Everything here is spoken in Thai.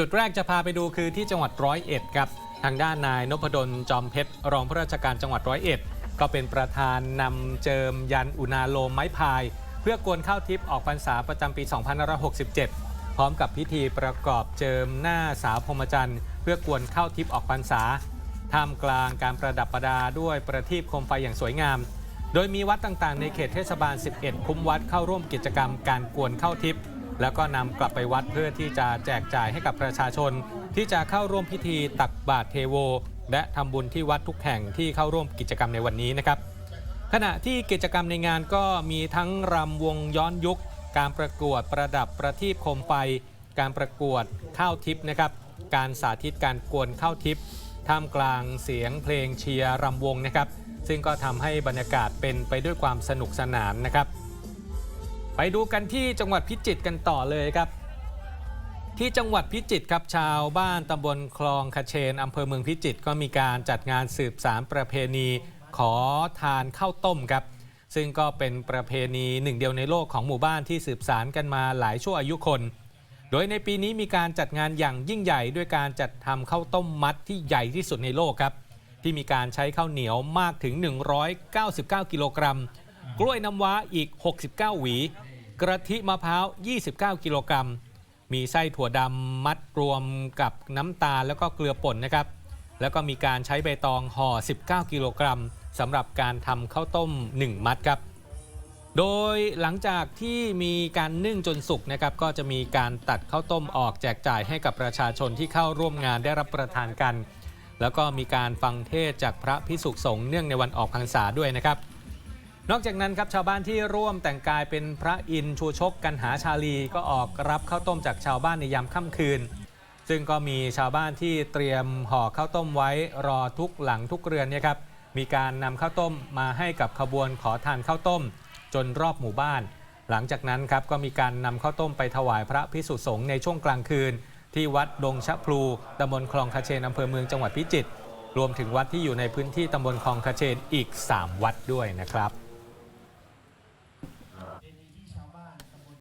จุดแรกจะพาไปดูคือที่จังหวัดร้อยเอ็ดครับ ทางด้านนายนพดลจอมเพชรรองผู้ราชการจังหวัดร้อยเอ็ดก็เป็นประธานนำเจิมยันอุณาโลมไม้พาย เพื่อกวนข้าวทิพย์ออกพรรษาประจำปี 2567 พร้อมกับพิธีประกอบเจิมหน้าสาวพรมจันทร์เพื่อกวนข้าวทิพย์ออกพรรษาท่ามกลางการประดับประดาด้วยประทีปโคมไฟอย่างสวยงาม โดยมีวัดต่างๆ ในเขตเทศบาล 11 คุ้มวัดเข้าร่วมกิจกรรมการกวนข้าวทิพย์ แล้วก็นำกลับไปวัดเพื่อที่จะแจกจ่ายให้กับประชาชน ที่จะเข้าร่วมพิธีตักบาตรเทโว และทำบุญที่วัดทุกแห่งที่เข้าร่วมกิจกรรมในวันนี้นะครับ ขณะที่กิจกรรมในงานก็มีทั้งรำวงย้อนยุค การประกวดประดับประทีปโคมไฟ การประกวดข้าวทิพย์นะครับ การสาธิตการกวนข้าวทิพย์ท่ามกลางเสียงเพลงเชียร์รำวงนะครับ ซึ่งก็ทำให้บรรยากาศเป็นไปด้วยความสนุกสนานนะครับ ไปดูกันที่จังหวัดพิจิตรกันต่อเลยครับ ที่จังหวัดพิจิตรครับชาวบ้านตำบลคลองคเชนอำเภอเมืองพิจิตรก็มีการจัดงานสืบสารประเพณีขอทานข้าวต้มครับ ซึ่งก็เป็นประเพณีหนึ่งเดียวในโลกของหมู่บ้านที่สืบสารกันมาหลายชั่วอายุคน โดยในปีนี้มีการจัดงานอย่างยิ่งใหญ่ด้วยการจัดทำข้าวต้มมัดที่ใหญ่ที่สุดในโลกครับ ที่มีการใช้ข้าวเหนียวมากถึง 199 กิโลกรัม กล้วยน้ำว้าอีก 69 หวี กระทิมะพร้าว 29 กิโลกรัม มีไส้ถั่วดำมัดรวมกับน้ำตาลแล้วก็เกลือป่นนะครับ แล้วก็มีการใช้ใบตองห่อ 19 กิโลกรัมสำหรับการทำข้าวต้ม 1 มัดครับ โดยหลังจากที่มีการนึ่งจนสุกนะครับ ก็จะมีการตัดข้าวต้มออกแจกจ่ายให้กับประชาชนที่เข้าร่วมงานได้รับประทานกัน แล้วก็มีการฟังเทศจากพระพิสุสงฆ์เนื่องในวันออกพรรษาด้วยนะครับ นอกจากนั้นครับชาวบ้านที่ร่วมแต่งกายเป็นพระอินทร์ชูชกกันหาชาลีก็ออกรับข้าวต้มจากชาวบ้านในยามค่ำคืน ซึ่งก็มีชาวบ้านที่เตรียมห่อข้าวต้มไว้รอทุกหลังทุกเรือนเนี่ยครับมีการนำข้าวต้มมาให้กับขบวนขอทานข้าวต้ม จนรอบหมู่บ้าน หลังจากนั้นครับก็มีการนำข้าวต้มไปถวายพระพิสุสงฆ์ในช่วงกลางคืน ที่วัดดงชะพลูตำบลคลองคาเชนอำเภอเมืองจังหวัดพิจิตรรวมถึงวัดที่อยู่ในพื้นที่ตำบลคลองคาเชนอีก 3 วัดด้วยนะครับ